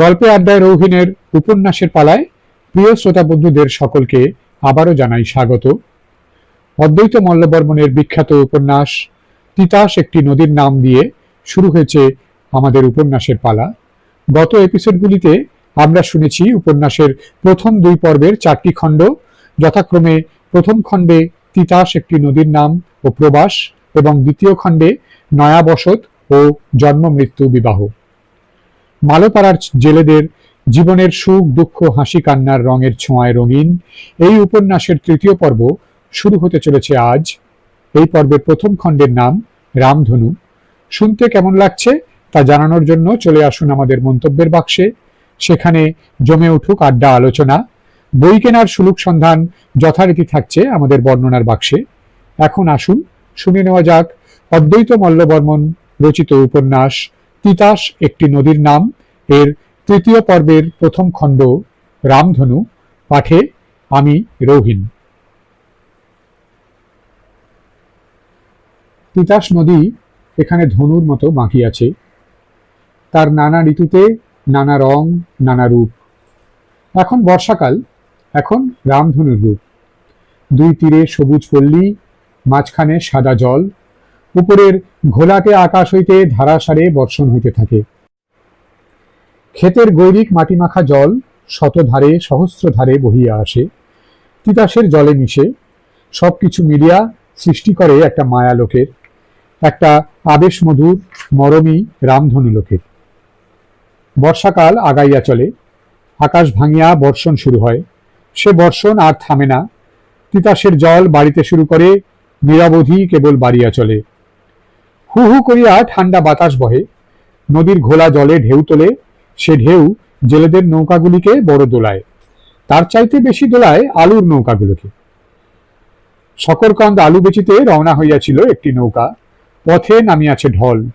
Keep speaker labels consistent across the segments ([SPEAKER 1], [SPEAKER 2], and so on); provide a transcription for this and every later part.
[SPEAKER 1] গল্পে আড্ডায় রৌহিনের উপন্যাসের পালায় প্রিয় শ্রোতা বন্ধুদের সকলকে আবারও জানাই স্বাগত। অদ্বৈত মল্লবর্মনের বিখ্যাত উপন্যাস তিতাস একটি নদীর নাম দিয়ে শুরু হয়েছে আমাদের উপন্যাসের পালা। গত এপিসোডগুলিতে আমরা শুনেছি উপন্যাসের প্রথম দুই পর্বের চারটি খণ্ড। যথাক্রমে প্রথম খণ্ডে তিতাস একটি নদীর নাম ও প্রবাস এবং দ্বিতীয় খণ্ডে নয়া বসত ও জন্ম মৃত্যু বিবাহ। মালোপাড়ার জেলেদের জীবনের সুখ, দুঃখ, হাসি, কান্নার রঙের ছোঁয়ায় রঙিন এই উপন্যাসের তৃতীয় পর্ব শুরু হতে চলেছে আজ। এই পর্বের প্রথম খণ্ডের নাম রামধনু। শুনতে কেমন লাগছে তা জানানোর জন্য চলে আসুন আমাদের মন্তব্যের বাক্সে। সেখানে জমে উঠুক আড্ডা আলোচনা। বই কেনার সুলুক সন্ধান যথারীতি থাকছে আমাদের বর্ণনার বাক্সে। এখন আসুন শুনে নেওয়া যাক অদ্বৈত মল্লবর্মন রচিত উপন্যাস তিতাস একটি নদীর নাম। এর তৃতীয় পর্বের প্রথম খণ্ড রামধনু। পাঠে আমি রৌহিন তিতাস নদী এখানে ধনুর মতো বাঁকি আছে। তার নানা ঋতুতে নানা রং, নানা রূপ। এখন বর্ষাকাল, এখন রামধনুর রূপ। দুই তীরে সবুজ পল্লী, মাঝখানে সাদা জল উপরের ঘোলাটে আকাশ হইতে ধারাসারে বর্ষণ হইতে থাকে। ক্ষেতের গৈরিক মাটিমাখা জল শতধারে সহস্র ধারে বহিয়া আসে। তিতাসের জলে মিশে। সবকিছু মিলিয়া সৃষ্টি করে একটা মায়া লোকের। একটা আবেশ মধুর মরমী, রামধনু লোকের। বর্ষাকাল আগাইয়া চলে। আকাশ ভাঙিয়া বর্ষণ শুরু হয়। সে বর্ষণ আর থামে না। তিতাসের জল বাড়িতে শুরু করে, নিরবধি কেবল বাড়িয়া চলে। হু হু করিয়া ঠান্ডা বাতাস বহে। নদীর ঘোলা জলে ঢেউ তোলে। সে ঢেউ জেলেদের নৌকাগুলিকে বড় দোলায়। তার চাইতে বেশি দোলায় আলুর নৌকাগুলোকে। সকরকন্দ আলু বেচিতে রওনা হইয়াছিল একটি নৌকা। পথে নামিয়াছে ঢল।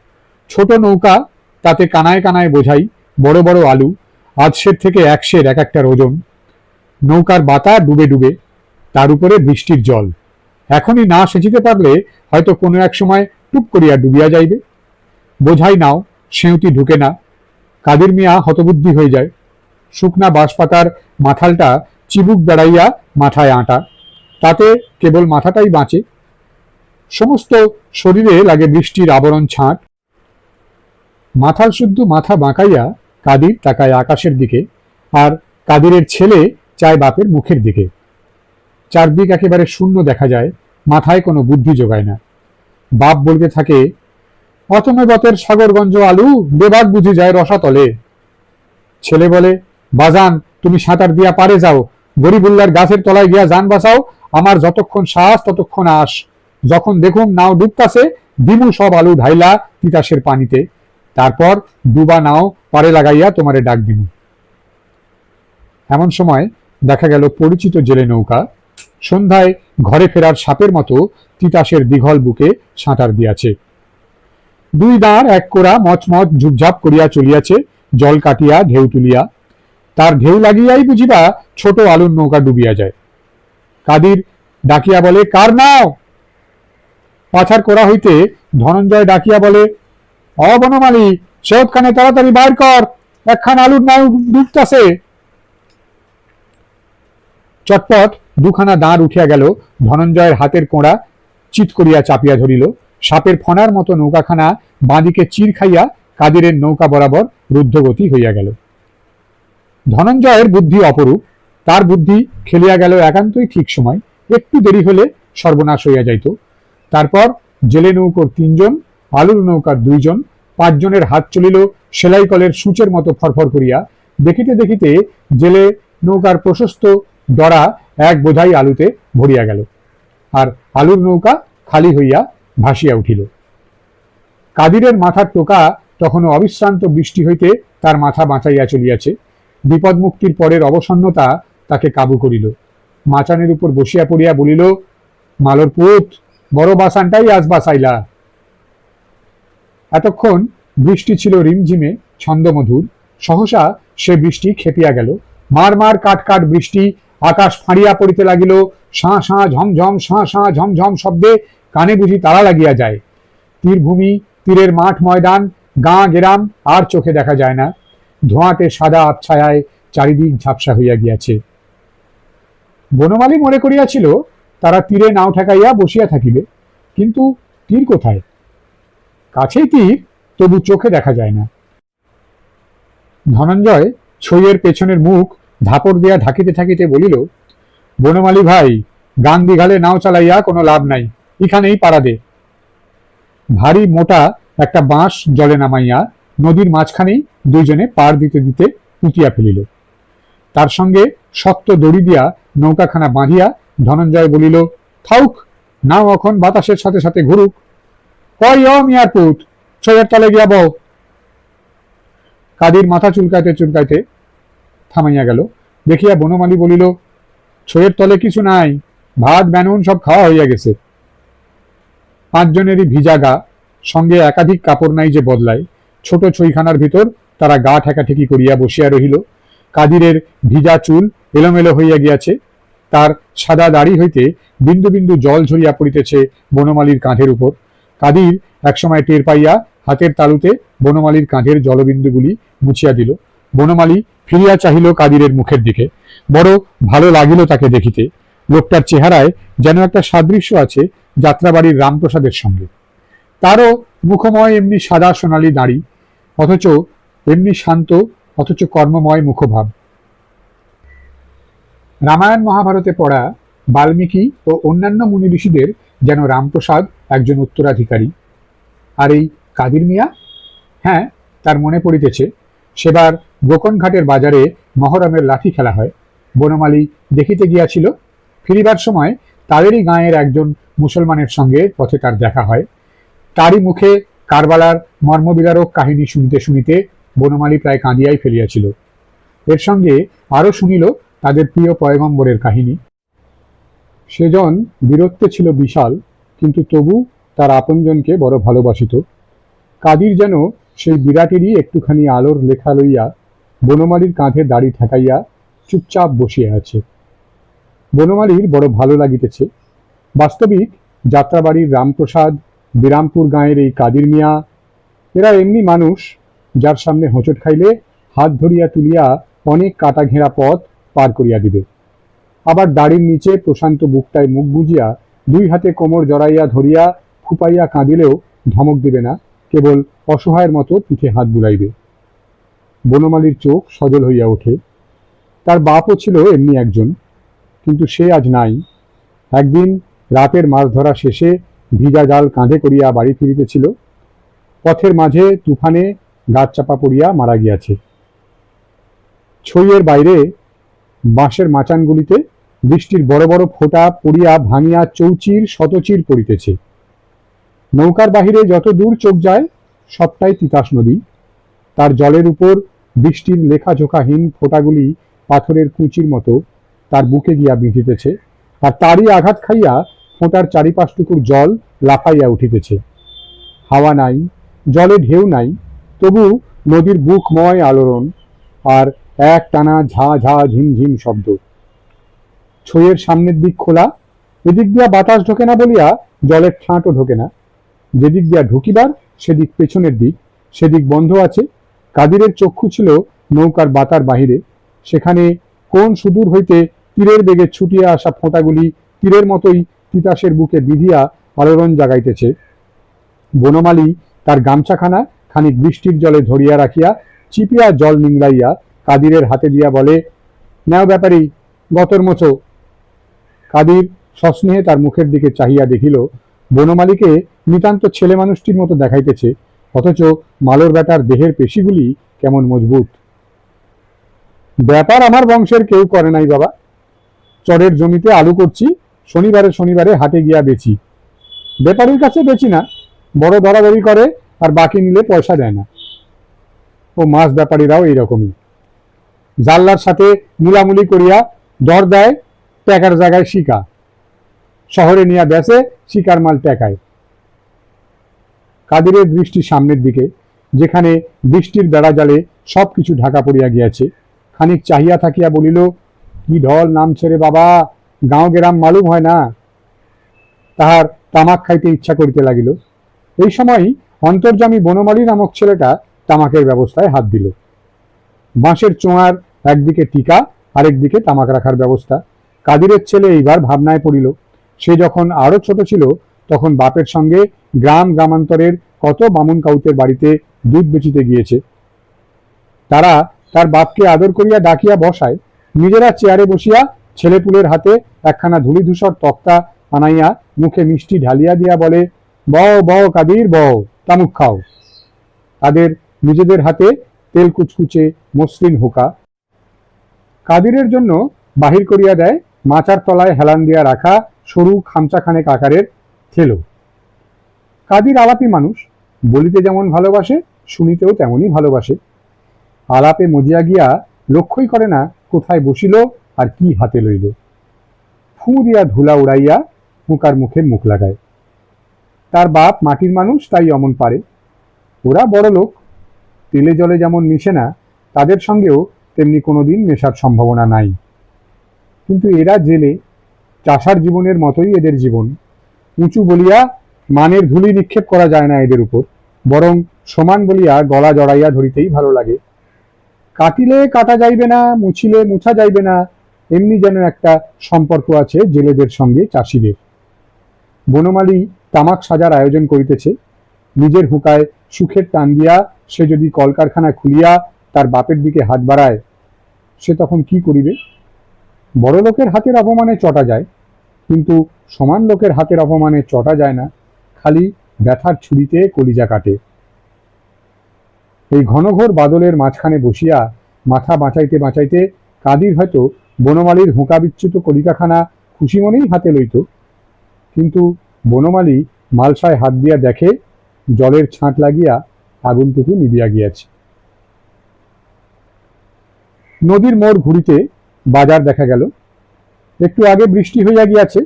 [SPEAKER 1] ছোট নৌকা, তাতে কানায় কানায় বোঝাই বড় বড় আলু, আধশের থেকে এক একশের এক একটার ওজন। নৌকার বাতা ডুবে ডুবে, তার উপরে বৃষ্টির জল। এখনই না সেচিতে পারলে হয়তো কোনো এক সময় টুপ করিয়া ডুবিয়া যাইবে। বোঝাই নাও, সেউতি ঢুকে না। কাদের মিয়া হতবুদ্ধি হয়ে যায়। শুকনা বাঁশপাতার মাথালটা চিবুক বেড়াইয়া মাথায় আটা। তাতে কেবল মাথাটাই বাঁচে। সমস্ত শরীরে লাগে বৃষ্টির আবরণ ছাঁট। মাথাল শুদ্ধ মাথা বাঁকাইয়া কাদির তাকায় আকাশের দিকে আর কাদিরের ছেলে চায় বাপের মুখের দিকে। চারদিক একেবারে শূন্য দেখা যায়। মাথায় কোনো বুদ্ধি যোগায় না। বাপ বলতে থাকে, অতমে বতের সাগরগঞ্জ আলু বেবাক বুঝি যায় রসাতলে। ছেলে বলে, বাজান, তুমি সাঁতার দিয়া পারে যাও। গরিবুল্লার গাছের তলায় গিয়া যান বাঁচাও। আমার যতক্ষণ শ্বাস, ততক্ষণ আস যখন দেখুন নাও ডুবতাছে দিমু সব আলু ঢাইলা তিতাসের পানিতে। তারপর ডুবা নাও, পারে লাগাইয়া তোমারে ডাক দিমু। এমন সময় দেখা গেল পরিচিত জেলে নৌকা। সন্ধ্যায় ঘরে ফেরার সাপের মতো তিতাসের দীঘল বুকে সাঁতার দিয়াছে। দুই দাঁড় এক কোড়া মচমচ ঝুপঝাপ করিয়া চলিয়াছে, জল কাটিয়া ঢেউ তুলিয়া। তার ঢেউ লাগিয়াই বুঝিবা ছোট আলুর নৌকা ডুবিয়া যায়। কাদির ডাকিয়া বলে, কার নাও? পাছার কোড়া হইতে ধনঞ্জয় ডাকিয়া বলে অবনমালী সেওৎখানে তাড়াতাড়ি বাইর কর, একখান আলুর নাও ডুবতাছে। চটপট দুখানা দাঁড় উঠিয়া গেল ধনঞ্জয়ের হাতের কোড়া চিত করিয়া চাপিয়া ধরিল। সাপের ফনার মতো নৌকাখানা বাঁদিকে চির খাইয়া কাদিরের নৌকা বরাবর রুদ্ধগতি হইয়া গেল। ধনঞ্জয়ের বুদ্ধি অপরূপ। তার বুদ্ধি খেলিয়া গেল একান্তই ঠিক সময়। একটু দেরি হলে সর্বনাশ হইয়া যাইত। তারপর জেলে নৌকোর তিনজন, আলুর নৌকার দুইজন, পাঁচজনের হাত চলিল সেলাই কলের সূচের মতো ফরফর করিয়া। দেখিতে দেখিতে জেলে নৌকার প্রশস্ত ডরা এক বোঝাই আলুতে ভরিয়া গেল। আর আলুর নৌকা খালি হইয়া ভাসিয়া উঠিল। কাদিরের মাথার টোকা তখনও অবিশ্রান্ত বৃষ্টি হইতে তার মাথা বাঁচাইয়া চলিয়াছে। বিপদ মুক্তির পরের অবসন্নতা তাকে কাবু করিল। মাচানের উপর বসিয়া পড়িয়া বলিল, মালর পুত, বড় বাসানটাই আজ বাসাইলা এতক্ষণ বৃষ্টি ছিল রিমঝিমে ছন্দমধুর। সহসা সে বৃষ্টি খেপিয়া গেল। মার মার কাট কাট বৃষ্টি আকাশ ফাঁড়িয়া পড়িতে লাগিল সাঁ সাঁ ঝমঝম সাঁ সাঁ ঝমঝম শব্দে কানে বুঝি তারা লাগিয়া যায়। তীরভূমি, তীরের মাঠ ময়দান, গাঁ গেরাম, আর চোখে দেখা যায় না। ধোঁয়াতে সাদা আবছায়ায় চারিদিক ঝাপসা হইয়া গিয়াছে। বনমালী মনে করিয়াছিল, তারা তীরে নাও ঠেকাইয়া বসিয়া থাকিবে, কিন্তু তীর কোথায়? কাছেই তীর, তবু চোখে দেখা যায় না। ধনঞ্জয়, ছইয়ের পেছনের মুখ ধাপড় দিয়া ঢাকিতে থাকিতে বলিল, বনমালী ভাই গান দিঘালে নাও চালাইয়া কোনো লাভ নাই, এখানেই পাড়া দে। ভারী মোটা একটা বাঁশ জলে নামাইয়া নদীর মাঝখানেই দুইজনে পার দিতে দিতে পুঁতিয়া ফেলিল। তার সঙ্গে শক্ত দড়ি দিয়া নৌকাখানা বাঁধিয়া ধনঞ্জয় বলিল, থাউক, নাও এখন বাতাসের সাথে সাথে ঘুরুক। ও মিয়ার পুত, ছয়ের তলে গিয়া বউ কাদির মাথা চুলকাইতে চুলকাইতে থামাইয়া গেল। দেখিয়া বনমালী বলিল, ছয়ের তলে কিছু নাই, ভাত ব্যানুন সব খাওয়া হইয়া গেছে। পাঁচজনেরই ভিজা গা, সঙ্গে একাধিক কাপড় নাই যে বদলায়। ছোট ছইখানার ভিতর তারা গা ঠেকাঠেকি করিয়া বসিয়া রহিল। কাদিরের ভিজা চুল এলোমেলো হইয়া গিয়াছে। তার সাদা দাড়ি হইতে বিন্দু বিন্দু জল ঝরিয়া পড়িতেছে বনমালীর কাঁধের উপর। কাদির একসময় টের পাইয়া হাতের তালুতে বনমালীর কাঁধের জলবিন্দুগুলি মুছিয়া দিল। বনমালী ফিরিয়া চাহিল কাদিরের মুখের দিকে। বড় ভালো লাগিল তাকে দেখিতে। লোকটার চেহারায় যেন একটা সাদৃশ্য আছে যাত্রাবাড়ির রামপ্রসাদের সঙ্গে। তারও মুখময় এমনি সাদা সোনালি দাড়ি, অথচ এমনি শান্ত, অথচ কর্মময় মুখভাব। রামায়ণ মহাভারতে পড়া বাল্মীকি ও অন্যান্য মুনি ঋষিদের যেন রামপ্রসাদ একজন উত্তরাধিকারী। আর এই কাদির মিয়া? হ্যাঁ তার মনে পড়িতেছে সেবার গোকনঘাটের বাজারে মহরমের লাঠি খেলা হয়। বনমালী দেখিতে গিয়াছিল, ফিরিবার সময় তাদেরই গাঁয়ের একজন মুসলমানের সঙ্গে পথে তার দেখা হয়। তারই মুখে কারবালার মর্মবিদারক কাহিনী শুনিতে শুনিতে বনমালী প্রায় কাঁদিয়াই ফেলিয়াছিল। এর সঙ্গে আরও শুনিল তাদের প্রিয় পয়গম্বরের কাহিনী। সেজন বীরত্বে ছিল বিশাল, কিন্তু তবু তার আপনজনকে বড় ভালোবাসিত। কাদির যেন সেই বিরাটেরই একটুখানি আলোর লেখা লইয়া বনমালীর কাঁধে দাড়ি ঠেকাইয়া চুপচাপ বসিয়া আছে। বনমালীর বড় ভালো লাগিতেছে। বাস্তবিক যাত্রাবাড়ির রামপ্রসাদ, বিরামপুর গাঁয়ের এই কাদির মিয়া, এরা এমনি মানুষ যার সামনে হোঁচট খাইলে হাত ধরিয়া তুলিয়া অনেক কাটা ঘেরা পথ পার করিয়া দিবে। আবার দাড়ির নিচে প্রশান্ত বুকটায় মুখ বুজিয়া দুই হাতে কোমর জড়াইয়া ধরিয়া ফুপাইয়া কাঁদিলেও ধমক দিবে না। কেবল অসহায়ের মতো পিঠে হাত বুলাইবে। বনমালীর চোখ সজল হইয়া ওঠে। তার বাপও ছিল এমনি একজন, কিন্তু সে আজ নাই। একদিন রাতের মাছ ধরা শেষে ভিজা জাল কাঁধে করিয়া বাড়ি ফিরিতেছিল। পথের মাঝে তুফানে গাছ চাপা পড়িয়া মারা গিয়াছে। ছইয়ের বাইরে বাঁশের মাচানগুলিতে বৃষ্টির বড় বড় ফোঁটা পড়িয়া ভাঙিয়া চৌচির শতচির পড়িতেছে নৌকার বাহিরে যত দূর চোখ যায়, সবটাই তিতাস নদী। তার জলের উপর বৃষ্টির লেখাজোখাহীন ফোঁটাগুলি পাথরের কুচির মতো তার বুকে গিয়া বিঁধিতেছে, আর তারই আঘাত খাইয়া ফোঁটার চারিপাশটুকুর জল লাফাইয়া উঠিতেছে। হাওয়া নাই, জলে ঢেউ নাই, তবু নদীর বুকময় আলোড়ন আর এক টানা ঝা ঝা ঝিমঝিম শব্দ। ছইয়ের সামনের দিক খোলা, এদিক দিয়া বাতাস ঢোকে না বলিয়া জলের ঠাঁটও ঢোকে না। যেদিক দিয়া ঢুকিবার, সেদিক পেছনের দিক, সেদিক বন্ধ আছে। কাদিরের চক্ষু ছিল নৌকার বাতার বাহিরে। সেখানে কোন সুদূর হইতে তীরের বেগে ছুটিয়া আসা ফোঁটাগুলি তীরের মতোই তিতাসের বুকে বিধিয়া আলোড়ন জাগাইতেছে। বনমালী তার গামছাখানা খানিক বৃষ্টির জলে ধরিয়া রাখিয়া চিপিয়া জল নিংড়াইয়া কাদিরের হাতে দিয়া বলে, নেও ব্যাপারী, গতর মোচো কাদির সস্নেহে তার মুখের দিকে চাহিয়া দেখিল বনমালীকে নিতান্ত ছেলে মানুষটির মতো দেখাইতেছে, অথচ মালোর বেটার দেহের পেশিগুলি কেমন মজবুত। ব্যাপার আমার বংশের কেউ করে নাই বাবা। চরের জমিতে আলু করছি, শনিবারে শনিবারে হাটে গিয়া বেচি। ব্যাপারীর কাছে বেচি না, বড় দরাদরি করে আর বাকি নিলে পয়সা দেয় না। ও মাছ ব্যাপারীরাও এইরকমই। জাল্লার সাথে মুলামুলি করিয়া দর দেয়, টাকার জায়গায় শিকা। শহরে নিয়ে বেসে শিকার মাল টেকায়। কাদিরের দৃষ্টি সামনের দিকে, যেখানে বৃষ্টির বেড়া জালে সব কিছু ঢাকা পড়িয়া গিয়াছে। খানিক চাহিয়া থাকিয়া বলিল, কি ঢল নামছে রে বাবা, গাঁও গেরাম মালুম হয় না? তাহার তামাক খাইতে ইচ্ছা করিতে লাগিল। এই সময় অন্তর্জামী বনমালী নামক ছেলেটা তামাকের ব্যবস্থায় হাত দিল। বাঁশের চোঙার একদিকে টিকা, আরেকদিকে তামাক রাখার ব্যবস্থা। কাদিরের ছেলে এইবার ভাবনায় পড়িল সে যখন আরও ছোট ছিল, তখন বাপের সঙ্গে গ্রাম গ্রামান্তরের কত বামুন কাউতের বাড়িতে দুধ বেচিতে গিয়েছে। তারা তার বাপকে আদর করিয়া ডাকিয়া বসায়, নিজেরা চেয়ারে বসিয়া ছেলেপুলের হাতে একখানা ধূলিধূসর তক্তা আনাইয়া মুখে মিষ্টি ঢালিয়া দিয়া বলে, বও বও কাদির, বও, তামুক খাও। তাদের নিজেদের হাতে তেল কুচকুচে মসৃণ হোকা। কাদিরের জন্য বাহির করিয়া দেয়, মাচার তলায় হেলান দিয়া রাখা সরু খামচাখানেক আকারের থেলো। কাদির আলাপি মানুষ বলিতে যেমন ভালোবাসে, শুনিতেও তেমনই ভালোবাসে। আলাপে মজিয়া গিয়া লক্ষ্যই করে না কোথায় বসিল আর কি হাতে লইল। ফু দিয়া ধুলা উড়াইয়া হুঁকার মুখে মুখ লাগায়। তার বাপ মাটির মানুষ, তাই অমন পারে। ওরা বড় লোক। তেলে জলে যেমন মিশে না, তাদের সঙ্গেও তেমনি কোনোদিন মেশার সম্ভাবনা নাই। কিন্তু এরা জেলে চাষার জীবনের মতোই এদের জীবন। উঁচু বলিয়া মানের ধুলি নিক্ষেপ করা যায় না এদের উপর, বরং সমান বলিয়া গলা জড়াইয়া ধরিতেই ভালো লাগে। কাটিলে কাটা যাইবে না, মুছিলে মুছা যাইবে না, এমনি যেন একটা সম্পর্ক আছে জেলেদের সঙ্গে চাষিদের। বনমালী তামাক সাজার আয়োজন করিতেছে। নিজের হুকায় সুখের টান দিয়া সে যদি কলকারখানা খুলিয়া তার বাপের দিকে হাত বাড়ায়, সে তখন কি করিবে? বড় লোকের হাতের অপমানে চটা যায়, কিন্তু সমান লোকের হাতের অপমানে চটা যায় না, খালি ব্যথার ছুরিতে কলিজা কাটে। এই ঘনঘোর বাদলের মাঝখানে বসিয়া মাথা বাঁচাইতে বাঁচাইতে কাদির হয়তো বনমালীর হুঁকা বিচ্যুত কলিকাখানা খুশি মনেই হাতে লইত। কিন্তু বনমালী মালসায় হাত দিয়া দেখে জলের ছাঁট লাগিয়া আগুনটুকু নিবিয়া গিয়াছে। নদীর মোড় ঘুরিতে বাজার দেখা গেল। একটু আগে বৃষ্টি হইয়া গিয়াছে,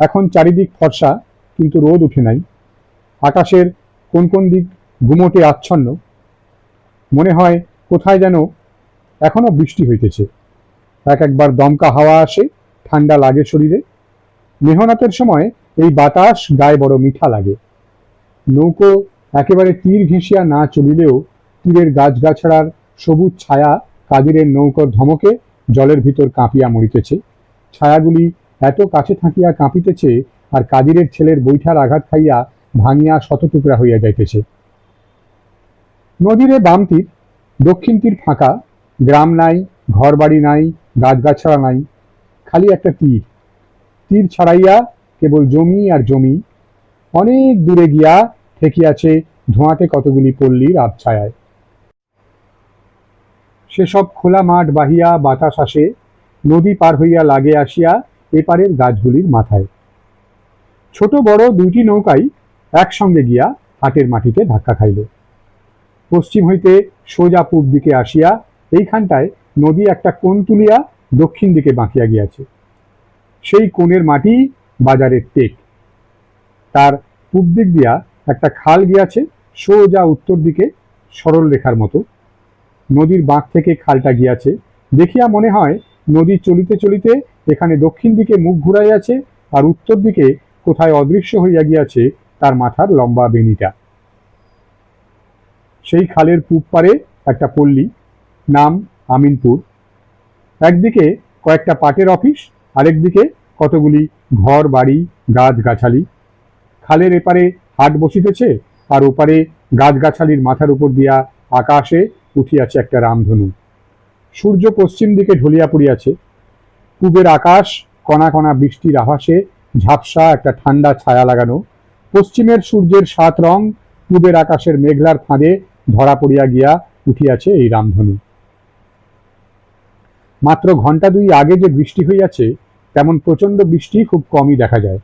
[SPEAKER 1] এখন চারিদিক ফর্সা, কিন্তু রোদ উঠে নাই। আকাশের কোন কোন দিক গুমোটে আচ্ছন্ন। মনে হয় কোথায় যেন এখনও বৃষ্টি হইতেছে। এক একবার দমকা হাওয়া আসে ঠান্ডা লাগে শরীরে। মেহনতের সময় এই বাতাস গায়ে বড় মিঠা লাগে। নৌকো একেবারে তীর ঘেঁষিয়া না চলিলেও তীরের গাছগাছড়ার সবুজ ছায়া কাদিরের নৌকোর ধমকে জলের ভিতর কাঁপিয়া মরিতেছে। ছায়াগুলি এত কাছে থাকিয়া কাঁপিতেছে আর কাদিরের ছেলের বৈঠার আঘাত খাইয়া ভাঙিয়া শতটুকরা হইয়া যাইতেছে। নদীরে বাম তীর দক্ষিণ তীর ফাঁকা, গ্রাম নাই, ঘরবাড়ি নাই, গাছগাছড়া নাই, খালি একটা তীর। তীর ছাড়াইয়া কেবল জমি আর জমি। অনেক দূরে গিয়া ঠেকিয়াছে ধোঁয়াটে কতগুলি পল্লীর আবছায়ায়। সেসব খোলা মাঠ বাহিয়া বাতাস আসে নদী পার হইয়া লাগে আসিয়া এপারের গাছগুলির মাথায়। ছোট বড় দুইটি নৌকাই একসঙ্গে গিয়া হাটের মাটিতে ধাক্কা খাইল। পশ্চিম হইতে সোজা পূব দিকে আসিয়া এইখানটায় নদী একটা কোণ তুলিয়া দক্ষিণ দিকে বাঁকিয়া গিয়াছে। সেই কোণের মাটি বাজারের টেক। তার পূব দিক দিয়া একটা খাল গিয়াছে, সোজা উত্তর দিকে সরল রেখার মতো। নদীর বাঁক থেকে খালটা গিয়াছে। দেখিয়া মনে হয় নদী চলিতে চলিতে এখানে দক্ষিণ দিকে মুখ ঘুরাইয়াছে আর উত্তর দিকে কোথায় অদৃশ্য হইয়া গিয়াছে তার মাথার লম্বা বেনিটা সেই খালের পূব পারে একটা পল্লী, নাম আমিনপুর। একদিকে কয়েকটা পাটের অফিস, আরেকদিকে কতগুলি ঘর, বাড়ি গাছ গাছালি খালের এপারে হাট বসিতেছে আর ওপারে গাছগাছালির মাথার উপর দিয়া আকাশে উঠিয়াছে একটা রামধনু। সূর্য পশ্চিম দিকে ঢলিয়া পড়িয়াছে। পূবের আকাশ, কণা কণা বৃষ্টির আভাসে ঝাপসা একটা ঠান্ডা ছায়া লাগানো। পশ্চিমের সূর্যের সাত রং, পূবের আকাশের মেঘলার ফাঁদে ধরা পড়িয়া গিয়া উঠিয়াছে এই রামধনু। মাত্র ঘণ্টা দুই আগে যে বৃষ্টি হইয়াছে, তেমন প্রচণ্ড বৃষ্টি খুব কমই দেখা যায়।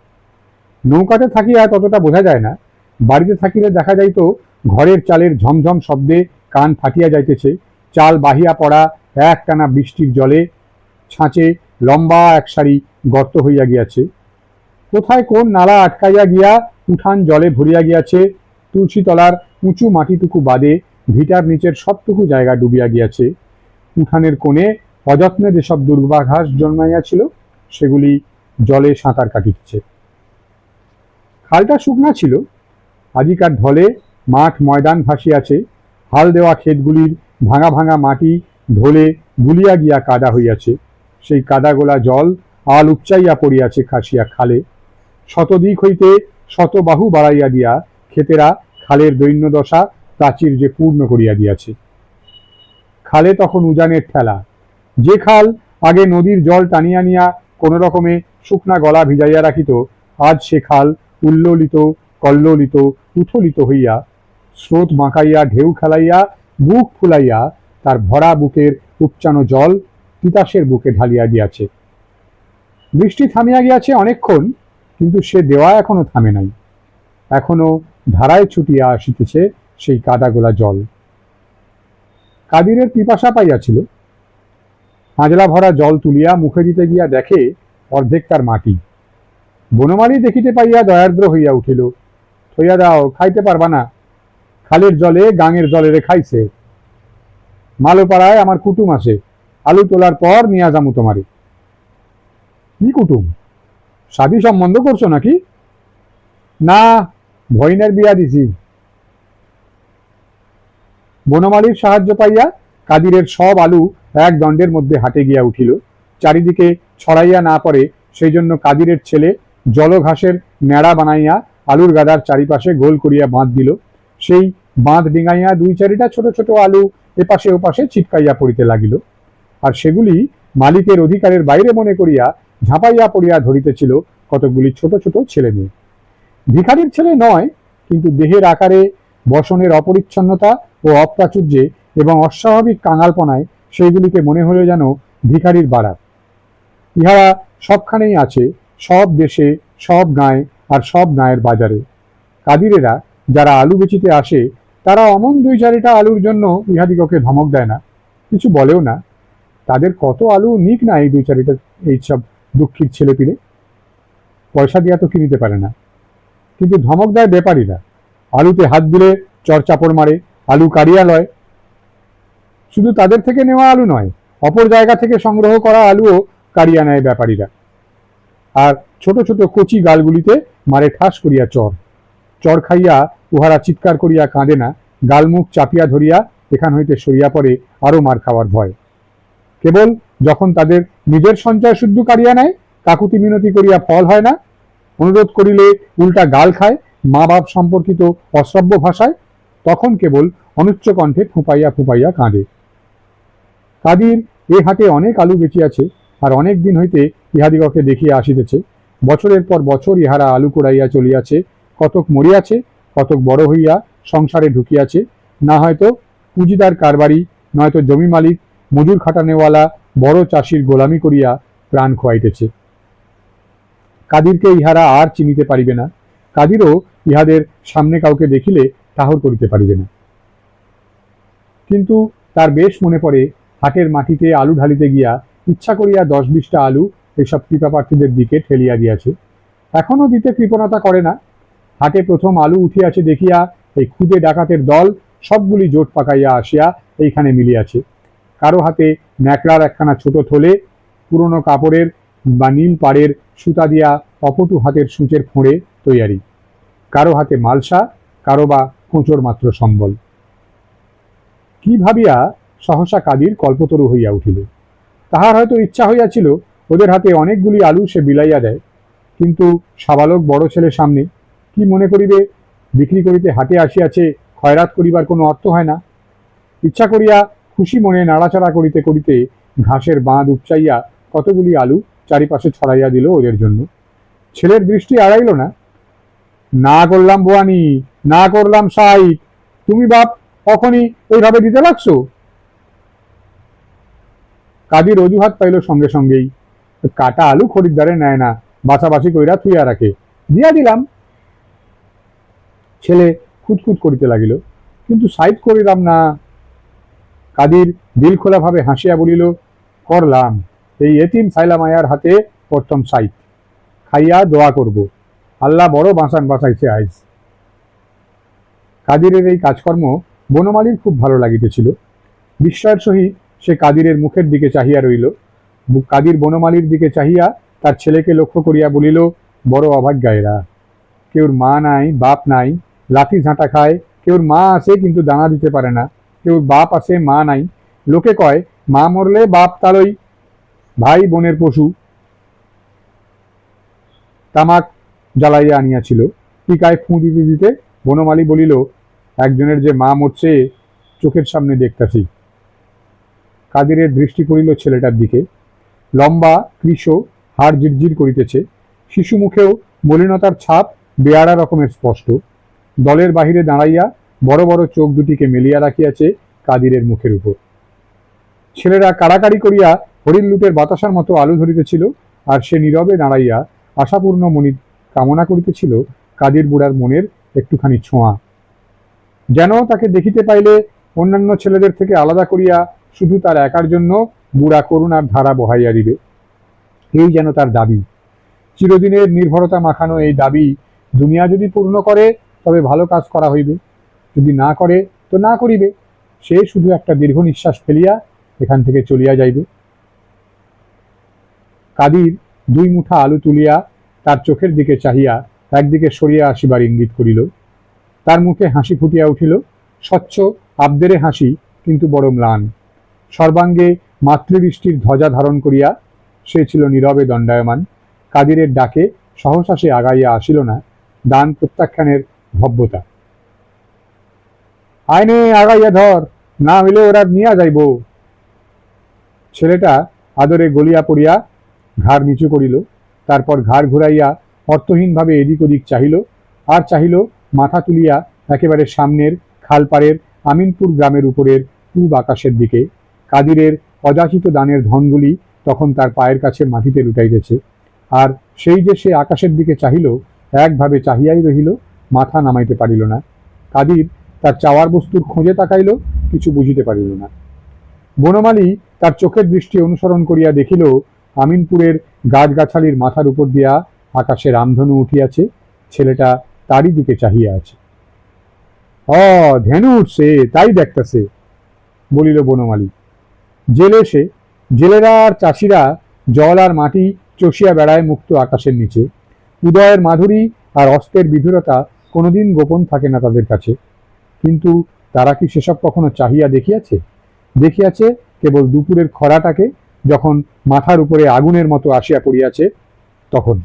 [SPEAKER 1] নৌকাতে থাকিয়া ততটা বোঝা যায় না। বাড়িতে থাকিলে দেখা যাইত ঘরের চালের ঝমঝম শব্দে কান ফাটিয়া যাইতেছে, চাল বাহিয়া পড়া, একটানা বৃষ্টির জলে ছাঁচে লম্বা এক সারি গর্ত হইয়া গিয়াছে। কোথায় কোন নালা আটকাইয়া গিয়া উঠান জলে ভরিয়া গিয়াছে, তুলসীতলার উঁচু মাটিটুকু বাদে ভিটার নিচের সবটুকু জায়গা ডুবিয়া গিয়াছে। উঠানের কোণে অযত্নে যেসব দুর্বাঘাস জন্মাইয়াছিল, সেগুলি জলে সাঁতার কাটিচ্ছে খালটা শুকনা ছিল, আজিকার ঢলে মাঠ ময়দান ভাসিয়াছে হাল দেওয়া ক্ষেতগুলির ভাঙা ভাঙা মাটি ঢোলে গুলিয়া গিয়া কাদা হইয়াছে। সেই কাদা গোলা জল আল উপচাইয়া পড়িয়াছে খাসিয়া খালে। শতদিক হইতে শতবাহু বাড়াইয়া দিয়া ক্ষেতেরা খালের দৈন্য দশা প্রাচীর যে পূর্ণ করিয়া দিয়াছে। খালে তখন উজানের ঠেলা। যে খাল আগে নদীর জল টানিয়া নিয়া কোনো রকমে শুকনা গলা ভিজাইয়া রাখিত, আজ সে খাল উল্লোলিত, কল্লোলিত, উথলিত হইয়া স্রোত বাঁকাইয়া, ঢেউ খেলাইয়া, বুক ফুলাইয়া তার ভরা বুকের উপচানো জল তিতাসের বুকে ঢালিয়া দিয়াছে। বৃষ্টি থামিয়া গিয়াছে অনেকক্ষণ, কিন্তু সে দেওয়া এখনও থামে নাই। এখনও ধারায় ছুটিয়া আসিতেছে সেই কাদাগোলা জল। কাদিরের পিপাসা পাইয়াছিল। হাজলা ভরা জল তুলিয়া মুখে দিতে গিয়া দেখে অর্ধেক তার মাটি। বনমালী দেখিতে পাইয়া দয়ার্দ্র হইয়া উঠিল, থইয়া দাও, খাইতে পারবা না। খালের জলে, গাঙের জলেরে খাইছে। মালোপাড়ায় আমার কুটুম আসে। আলু তোলার পর নিয়া যামু তোমারে। কি কুটুম? সাদী সম্বন্ধ করছ নাকি? না ভইনের বিয়া দিছি। বনমালীর সাহায্য পাইয়া কাদিরের সব আলু এক দণ্ডের মধ্যে হাটে গিয়া উঠিল। চারিদিকে ছড়াইয়া না পড়ে সেই জন্য কাদিরের ছেলে জলঘাসের ন্যাড়া বানাইয়া আলুর গাদার চারিপাশে গোল করিয়া বাঁধ দিল। সেই বাঁধ ডিঙাইয়া দুই চারিটা ছোট ছোট আলু এপাশে ওপাশে ছিটকাইয়া পড়িতে লাগিল। আর সেগুলি মালিকের অধিকারের বাইরে মনে করিয়া ঝাঁপাইয়া পড়িয়া ধরিতেছিল কতকগুলি ছোট ছোট ছেলে মেয়ে। ভিখারির ছেলে নয়, কিন্তু দেহের আকারে, বসনের অপরিচ্ছন্নতা ও অপ্রাচুর্যে এবং অস্বাভাবিক কাঙালপনায় সেইগুলিকে মনে হলো যেন ভিখারির বাড়া ইহারা সবখানেই আছে, সব দেশে, সব গাঁয়ে আর সব গাঁয়ের বাজারে। কাদিরেরা যারা আলু বেচিতে আসে তারা অমন দুই চারিটা আলুর জন্য ইহাদিগকে ধমক দেয় না, কিছু বলেও না। তাদের কত আলু নিক না এই দুই চারিটা এইসব দুঃখীর ছেলেপিলে? পয়সা দিয়া তো কিনিতে পারে না। কিন্তু ধমক দেয় ব্যাপারীরা। আলুতে হাত দিলে চরচাপড় মারে, আলু কাড়িয়া লয়। শুধু তাদের থেকে নেওয়া আলু নয়, অপর জায়গা থেকে সংগ্রহ করা আলুও কাড়িয়া নেয় ব্যাপারীরা। আর ছোট ছোট কচি গালগুলিতে মারে ঠাস করিয়া চর। চর খাইয়া উহারা চিৎকার করিয়া কাঁদে না, গালমুখ চাপিয়া ধরিয়া এখান হইতে সরিয়া পড়ে আরও মার খাওয়ার ভয়। কেবল যখন তাদের নিজের সঞ্চয় শুদ্ধ কাড়িয়া নেয়, কাকুতি মিনতি করিয়া ফল হয় না, অনুরোধ করিলে উল্টা গাল খায় মা বাপ সম্পর্কিত অশ্রব্য ভাষায়, তখন কেবল অনুচ্চ কণ্ঠে ফুপাইয়া ফুপাইয়া কাঁদে। কাদির এ হাটে অনেক আলু বেচিয়াছে, আর অনেক দিন হইতে ইহাদিগকে দেখিয়া আসিতেছে। বছরের পর বছর ইহারা আলু কুড়াইয়া চলিয়াছে, কতক মরিয়াছে কতক বড় হইয়া সংসারে ঢুকিয়াছে। না হয়তো পুঁজিদার কারবারি, নয়তো জমি মালিক, মজুর খাটানেওয়ালা, বড় চাষির গোলামি করিয়া প্রাণ খোয়াইতেছে। কাদিরকে ইহারা আর চিনিতে পারিবে না। কাদিরও ইহাদের সামনে কাউকে দেখিলে ঠাহর করিতে পারিবে না। কিন্তু তার বেশ মনে পড়ে, হাটের মাটিতে আলু ঢালিতে গিয়া ইচ্ছা করিয়া দশ বিশটা আলু এসব কৃপাপ্রার্থীদের দিকে ঠেলিয়া দিয়াছে। এখনও দিতে কৃপণতা করে না। হাটে প্রথম আলু উঠিয়াছে দেখিয়া এই খুদে ডাকাতের দল সবগুলি জোট পাকাইয়া আসিয়া এইখানে মিলিয়াছে। কারও হাতে ন্যাকড়ার একখানা ছোট থলে, পুরনো কাপড়ের বা নীল পাড়ের সুতা দিয়া অপটু হাতের সূচের ফোঁড়ে তৈয়ারি। কারও হাতে মালসা, কারও বা কোঁচোর মাত্র সম্বল। কি ভাবিয়া সহসা কাদির কল্পতরু হইয়া উঠিল। তাহার হয়তো ইচ্ছা হইয়াছিল, ওদের হাতে অনেকগুলি আলু সে বিলাইয়া দেয়। কিন্তু সাবালক বড় ছেলের সামনে কি মনে করিবে? বিক্রি করিতে হাটে আসিয়াছে, খয়রাত করিবার কোনো অর্থ হয় না। ইচ্ছা করিয়া খুশি মনে নাড়াচাড়া করিতে করিতে ঘাসের বাঁধ উপচাইয়া কতগুলি আলু চারিপাশে ছড়াইয়া দিল ওদের জন্য। ছেলের দৃষ্টি এড়াইল না। না করলাম বোয়ানি, না করলাম সাইক তুমি বাপ কখনই এইভাবে দিতে লাগছো? কাদির অজুহাত পাইল সঙ্গে সঙ্গেই। কাটা আলু খরিদ্দারে নেয় না, বাছাবাছি কইরা থুইয়া রাখে। দিয়া দিলাম ছেলে খুঁতখুত করিতে লাগিল। কিন্তু সাইড করিলাম না। কাদির দিল খোলাভাবে হাসিয়া বলিল, করলাম। এই এতিম সাইলা মায়ার হাতে প্রথম সাইট খাইয়া দোয়া করব। আল্লাহ বড় বাঁচান বাঁচাইছে আইজ। কাদিরের এই কাজকর্ম বনমালীর খুব ভালো লাগিতেছিল। বিস্ময়ের সহিত সে কাদিরের মুখের দিকে চাহিয়া রইল। কাদির বনমালীর দিকে চাহিয়া তার ছেলেকে লক্ষ্য করিয়া বলিল, বড় অভাগ্যা এরা কেউর মা নাই, বাপ নাই লাঠি ঝাঁটা খায়, কেউর মা আছে কিন্তু দানা দিতে পারে না কেউ বাপ আছে মা নাই। লোকে কয়, মা মরলে বাপ তালই ভাই বোনের পশু। তামাক জ্বালাইয়া আনিয়াছিল। টিকায় ফুঁ দিতে দিতে বনমালী বলিল, একজনের যে মা মরছে, চোখের সামনে দেখতাছি। কাদিরের দৃষ্টি পড়িল ছেলেটার দিকে। লম্বা, কৃষ, হাড় জিরজির করিতেছে। শিশু মুখেও মলিনতার ছাপ বেয়ারা রকমের স্পষ্ট। দলের বাহিরে দাঁড়াইয়া বড় বড় চোখ দুটিকে মেলিয়া রাখিয়াছে কাদিরের মুখের উপর। ছেলেরা কাড়াকাড়ি করিয়া হরিণ লুটের বাতাসার মতো আলু ধরিতেছিল, আর সে নীরবে দাঁড়াইয়া আশাপূর্ণ মনি কামনা করিতেছিল কাদির বুড়ার মনের একটুখানি ছোঁয়া। যেন তাকে দেখিতে পাইলে অন্যান্য ছেলেদের থেকে আলাদা করিয়া শুধু তার একার জন্য বুড়া করুণার ধারা বহাইয়া দিবে। এই যেন তার দাবি। চিরদিনের নির্ভরতা মাখানো এই দাবি দুনিয়া যদি পূর্ণ করে তবে ভালো কাজ করা হইবে। যদি না করে, তো না করিবে। সে শুধু একটা দীর্ঘ নিঃশ্বাস ফেলিয়া এখান থেকে চলিয়া যাইবে। কাদির দুই মুঠা আলু তুলিয়া তার চোখের দিকে চাহিয়া একদিকে সরিয়া আসিবার ইঙ্গিত করিল। তার মুখে হাসি ফুটিয়া উঠিল। স্বচ্ছ, আবদেরে হাসি, কিন্তু বড় ম্লান। সর্বাঙ্গে মাতৃদৃষ্টির ধ্বজা ধারণ করিয়া সে ছিল নীরবে দণ্ডায়মান। কাদিরের ডাকে সহসা সে আগাইয়া আসিল না। দান প্রত্যাখ্যানের ভব্যতা। আইনে আগাইয়া ধর, না হইলে ওরা নিয়া যাইব। ছেলেটা আদরে গলিয়া পড়িয়া ঘাড় নিচু করিল, তারপর ঘাড় ঘুরাইয়া অর্থহীনভাবে এদিক ওদিক চাহিল, আর চাহিল মাথা তুলিয়া একেবারে সামনের খালপাড়ের আমিনপুর গ্রামের উপরের পূব আকাশের দিকে। কাদিরের অযাচিত দানের ধনগুলি তখন তার পায়ের কাছে মাটিতে লুটাইতেছে, আর সেই যে সে আকাশের দিকে চাহিল, একভাবে চাহিয়াই রহিল মাথা নামাইতে পারিল না। কাদির তার চাওয়ার বস্তুর খোঁজে তাকাইল, কিছু বুঝিতে পারিল না। বনমালী তার চোখের দৃষ্টি অনুসরণ করিয়া দেখিল, আমিনপুরের গাছগাছালির মাথার উপর দিয়া আকাশে রামধনু উঠিয়াছে, ছেলেটা তারই দিকে চাহিয়া আছে। অ, ধেনু উঠছে, তাই দেখতেছে, বলিল বনমালী। জেলে সে, জেলেরা আর চাষিরা জল আর মাটি চষিয়া বেড়ায় মুক্ত আকাশের নিচে। উদয়ের মাধুরী আর অস্তের বিধুরতা কোনোদিন গোপন থাকে না তাদের কাছে। কিন্তু তারা কি সেসব কখনো চাহিয়া দেখিয়াছে? দেখিয়াছে কেবল দুপুরের খরাটাকে যখন মাথার উপরে আগুনের মতো আসিয়া পড়িয়াছে তখন।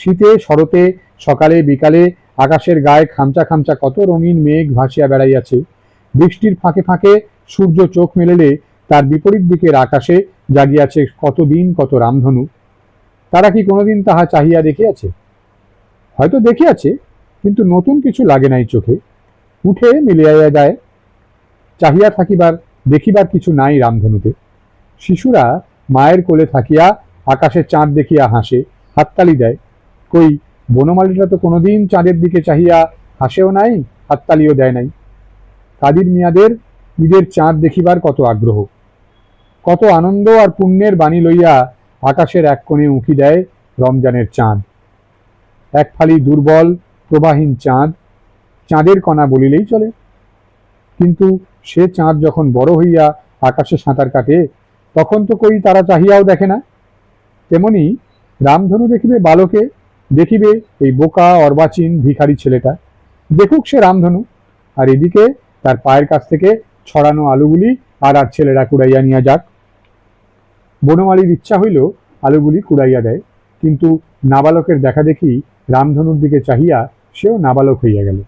[SPEAKER 1] শীতে, শরতে, সকালে, বিকালে আকাশের গায়ে খামচা খামচা কত রঙিন মেঘ ভাসিয়া বেড়াইয়াছে। বৃষ্টির ফাঁকে ফাঁকে সূর্য চোখ মেলেলে তার বিপরীত দিকের আকাশে জাগিয়াছে কতদিন কত রামধনু। তারা কি কোনোদিন তাহা চাহিয়া দেখিয়াছে? হয়তো দেখিয়াছে। কিন্তু নতুন কিছু লাগে নাই চোখে। উঠে মিলিয়াইয়া যায়, চাহিয়া থাকিবার, দেখিবার কিছু নাই রামধনুতে। শিশুরা মায়ের কোলে থাকিয়া আকাশে চাঁদ দেখিয়া হাসে, হাততালি দেয়। কই বনমালীরা তো কোনোদিন চাঁদের দিকে চাহিয়া হাসেও নাই, হাততালিও দেয় নাই। কাদির মিয়াদের, ঈদের চাঁদ দেখিবার কত আগ্রহ। কত আনন্দ আর পুণ্যের বাণী লইয়া আকাশের এক কোণে উঁকি দেয় রমজানের চাঁদ। এক ফালি দুর্বল প্রবাহীন চাঁদ, চাঁদের কণা বলিলেই চলে। কিন্তু সে চাঁদ যখন বড় হইয়া আকাশে সাঁতার কাটে, তখন তো কই তারা চাহিয়াও দেখে না। তেমনি রামধনু দেখিবে বালকে, দেখিবে এই বোকা অর্বাচীন ভিখারি ছেলেটা। দেখুক সে রামধনু, আর এদিকে তার পায়ের কাছ থেকে ছড়ানো আলুগুলি আর আর ছেলেরা কুড়াইয়া নিয়ে যাক। বনমালীর ইচ্ছা হইল আলুগুলি কুড়াইয়া দেয়, কিন্তু নাবালকের দেখা দেখি রামধনুর দিকে চাহিয়া সেও নাবালক হইয়া গেল।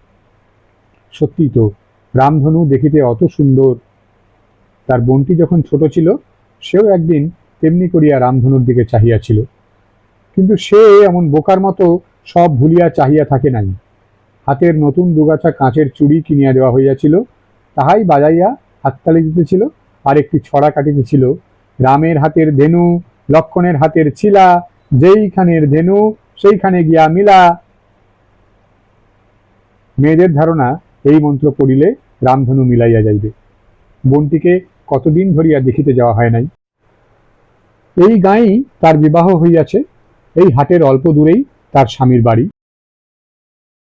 [SPEAKER 1] সত্যি তো, রামধনু দেখিতে অত সুন্দর। তার বোনটি যখন ছোট ছিল, সেও একদিন তেমনি করিয়া রামধনুর দিকে চাহিয়াছিল। কিন্তু সে এমন বোকার মতো সব ভুলিয়া চাহিয়া থাকে নাই। হাতের নতুন দুগাছা কাঁচের চুড়ি কিনিয়া দেওয়া হইয়াছিল, তাহাই বাজাইয়া হাততালি দিতেছিল, আর একটি ছড়া কাটিতেছিল। রামের হাতের ধেনু, লক্ষণের হাতের ছিলা, যেইখানের ধেনু, সেইখানে গিয়া মিলা মেয়েদের ধারণা এই মন্ত্র পড়িলে রামধনু মিলাইয়া যাইবে। বোনটিকে কতদিন ধরিয়া দেখিতে যাওয়া হয় নাই। এই গাঁয়েই তার বিবাহ হইয়াছে। এই হাটের অল্প দূরেই তার স্বামীর বাড়ি।